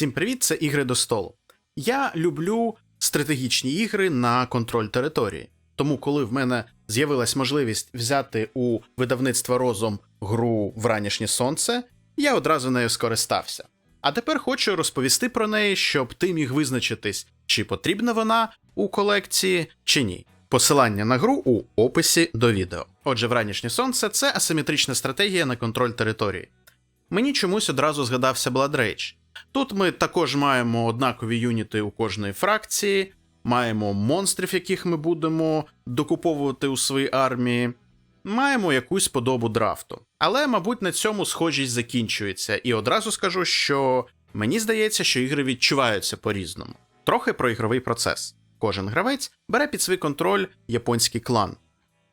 Всім привіт, це ігри до столу. Я люблю стратегічні ігри на контроль території. Тому, коли в мене з'явилась можливість взяти у видавництва розум гру Вранішнє сонце, я одразу нею скористався. А тепер хочу розповісти про неї, щоб ти міг визначитись, чи потрібна вона у колекції, чи ні. Посилання на гру у описі до відео. Отже, Вранішнє сонце це асиметрична стратегія на контроль території. Мені чомусь одразу згадався Blood Rage. Тут ми також маємо однакові юніти у кожної фракції, маємо монстрів, яких ми будемо докуповувати у своїй армії, маємо якусь подобу драфту. Але, мабуть, на цьому схожість закінчується, і одразу скажу, що мені здається, що ігри відчуваються по-різному. Трохи про ігровий процес. Кожен гравець бере під свій контроль японський клан.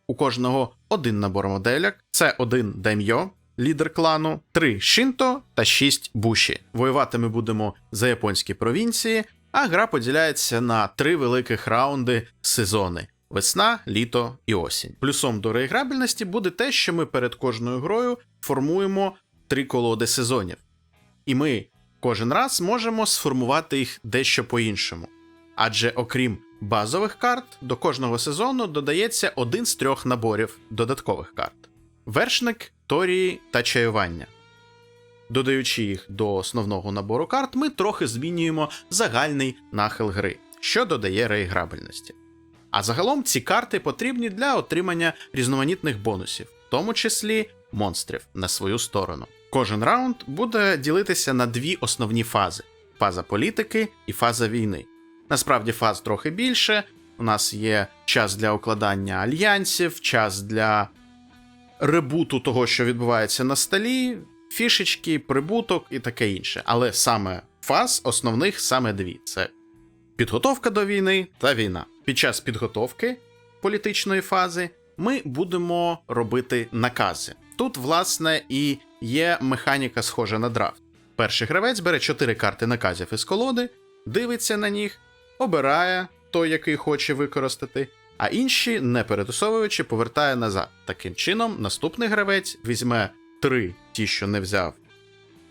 У кожного один набор моделяк, це один даймьо, лідер клану, 3 Шинто та 6 Буші. Воювати ми будемо за японські провінції, а гра поділяється на три великих раунди сезони: весна, літо і осінь. Плюсом до реіграбельності буде те, що ми перед кожною грою формуємо три колоди сезонів. І ми кожен раз можемо сформувати їх дещо по-іншому. Адже окрім базових карт, до кожного сезону додається один з трьох наборів додаткових карт: вершник, торії та чаювання. Додаючи їх до основного набору карт, ми трохи змінюємо загальний нахил гри, що додає реіграбельності. А загалом ці карти потрібні для отримання різноманітних бонусів, в тому числі монстрів на свою сторону. Кожен раунд буде ділитися на дві основні фази: фаза політики і фаза війни. Насправді фаз трохи більше. У нас є час для укладання альянсів, час для ребуту того, що відбувається на столі, фішечки, прибуток і таке інше. Але саме фаз основних саме дві: це підготовка до війни та війна. Під час підготовки політичної фази ми будемо робити накази. Тут, власне, і є механіка, схожа на драфт. Перший гравець бере 4 карти наказів із колоди, дивиться на них, обирає той, який хоче використати, а інші, не перетусовуючи, повертає назад. Таким чином, наступний гравець візьме три ті, що не взяв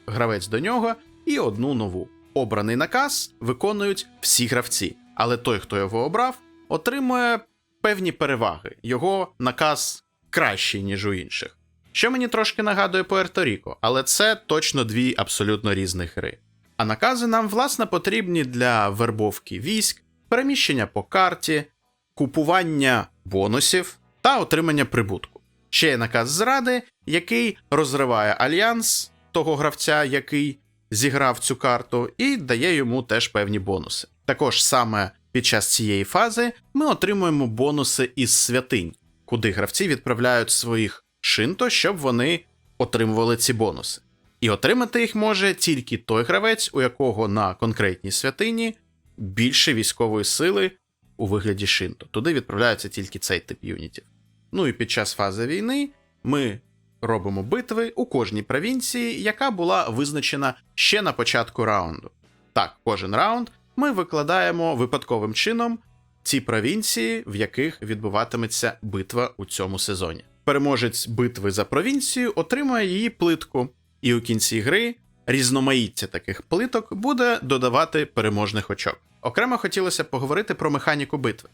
гравець до нього, і одну нову. Обраний наказ виконують всі гравці, але той, хто його обрав, отримує певні переваги. Його наказ кращий, ніж у інших. Що мені трошки нагадує Пуерто-Ріко, але це точно дві абсолютно різних гри. А накази нам, власне, потрібні для вербовки військ, переміщення по карті, купування бонусів та отримання прибутку. Ще є наказ зради, який розриває альянс того гравця, який зіграв цю карту, і дає йому теж певні бонуси. Також саме під час цієї фази ми отримуємо бонуси із святинь, куди гравці відправляють своїх шинто, щоб вони отримували ці бонуси. І отримати їх може тільки той гравець, у якого на конкретній святині більше військової сили у вигляді шинто. Туди відправляється тільки цей тип юнітів. Ну і під час фази війни ми робимо битви у кожній провінції, яка була визначена ще на початку раунду. Так, кожен раунд ми викладаємо випадковим чином ці провінції, в яких відбуватиметься битва у цьому сезоні. Переможець битви за провінцію отримує її плитку, і у кінці гри різноманіття таких плиток буде додавати переможних очок. Окремо хотілося поговорити про механіку битви.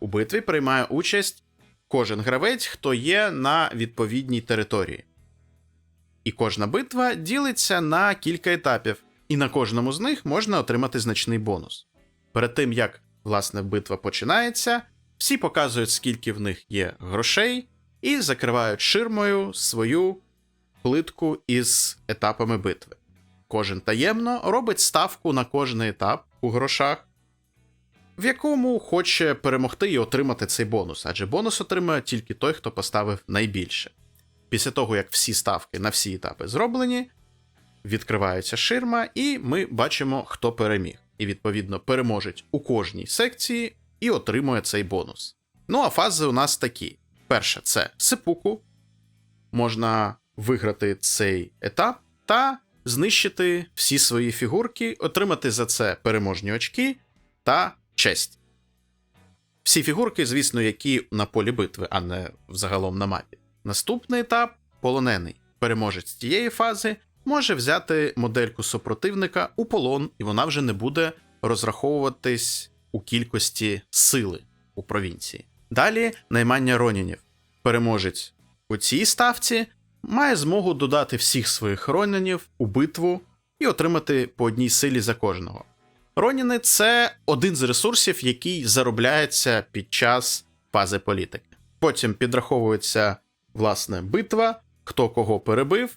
У битві приймає участь кожен гравець, хто є на відповідній території. І кожна битва ділиться на кілька етапів, і на кожному з них можна отримати значний бонус. Перед тим як власне битва починається, всі показують, скільки в них є грошей, і закривають ширмою свою плитку із етапами битви. Кожен таємно робить ставку на кожний етап у грошах, в якому хоче перемогти і отримати цей бонус, адже бонус отримує тільки той, хто поставив найбільше. Після того, як всі ставки на всі етапи зроблені, відкривається ширма, і ми бачимо, хто переміг. І, відповідно, переможець у кожній секції і отримує цей бонус. Ну а фази у нас такі: перша це сипуку. Можна виграти цей етап та знищити всі свої фігурки, отримати за це переможні очки та честь. Всі фігурки, звісно, які на полі битви, а не взагалом на мапі. Наступний етап полонений. Переможець цієї фази може взяти модельку супротивника у полон, і вона вже не буде розраховуватись у кількості сили у провінції. Далі наймання ронінів. Переможець у цій ставці має змогу додати всіх своїх ронінів у битву і отримати по одній силі за кожного. Роніни це один з ресурсів, який заробляється під час фази політики. Потім підраховується власне битва, хто кого перебив,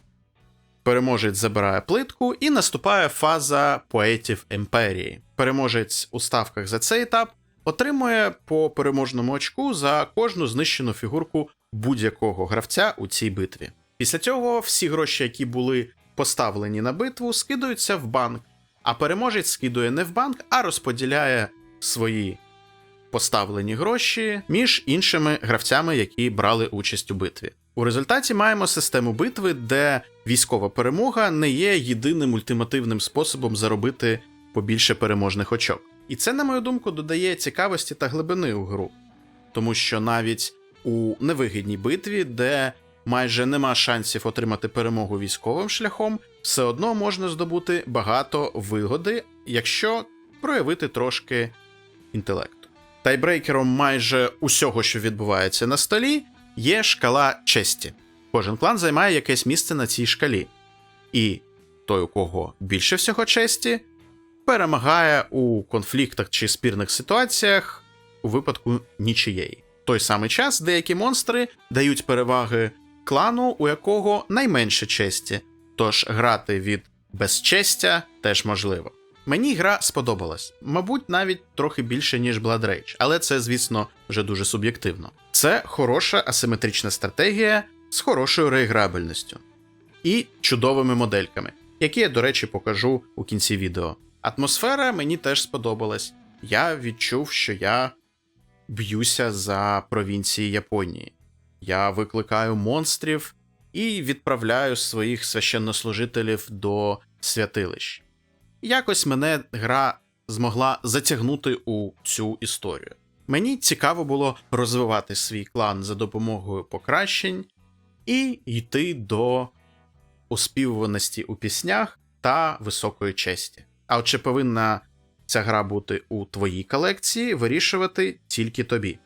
переможець забирає плитку, і наступає фаза поетів імперії. Переможець у ставках за цей етап отримує по переможному очку за кожну знищену фігурку будь-якого гравця у цій битві. Після цього всі гроші, які були поставлені на битву, скидаються в банк, а переможець скидує не в банк, а розподіляє свої поставлені гроші між іншими гравцями, які брали участь у битві. У результаті маємо систему битви, де військова перемога не є єдиним ультимативним способом заробити побільше переможних очок. І це, на мою думку, додає цікавості та глибини у гру, тому що навіть у невигідній битві, де майже нема шансів отримати перемогу військовим шляхом, все одно можна здобути багато вигоди, якщо проявити трошки інтелекту. Тайбрейкером майже усього, що відбувається на столі, є шкала честі. Кожен клан займає якесь місце на цій шкалі. І той, у кого більше всього честі, перемагає у конфліктах чи спірних ситуаціях у випадку нічиєї. В той самий час деякі монстри дають переваги клану, у якого найменше честі, тож грати від безчестя теж можливо. Мені гра сподобалась, мабуть, навіть трохи більше, ніж Blood Rage, але це, звісно, вже дуже суб'єктивно. Це хороша асиметрична стратегія з хорошою реіграбельністю і чудовими модельками, які я, до речі, покажу у кінці відео. Атмосфера мені теж сподобалась. Я відчув, що я б'юся за провінції Японії. Я викликаю монстрів і відправляю своїх священнослужителів до святилищ. Якось мене гра змогла затягнути у цю історію. Мені цікаво було розвивати свій клан за допомогою покращень і йти до оспівуваності у піснях та високої честі. А от чи повинна ця гра бути у твоїй колекції, вирішувати тільки тобі.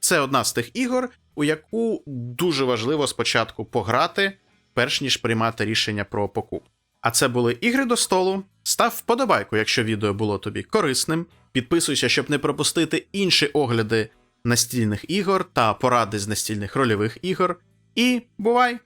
Це одна з тих ігор, у яку дуже важливо спочатку пограти, перш ніж приймати рішення про покуп. А це були ігри до столу. Став вподобайку, якщо відео було тобі корисним. Підписуйся, щоб не пропустити інші огляди настільних ігор та поради з настільних рольових ігор. І бувай!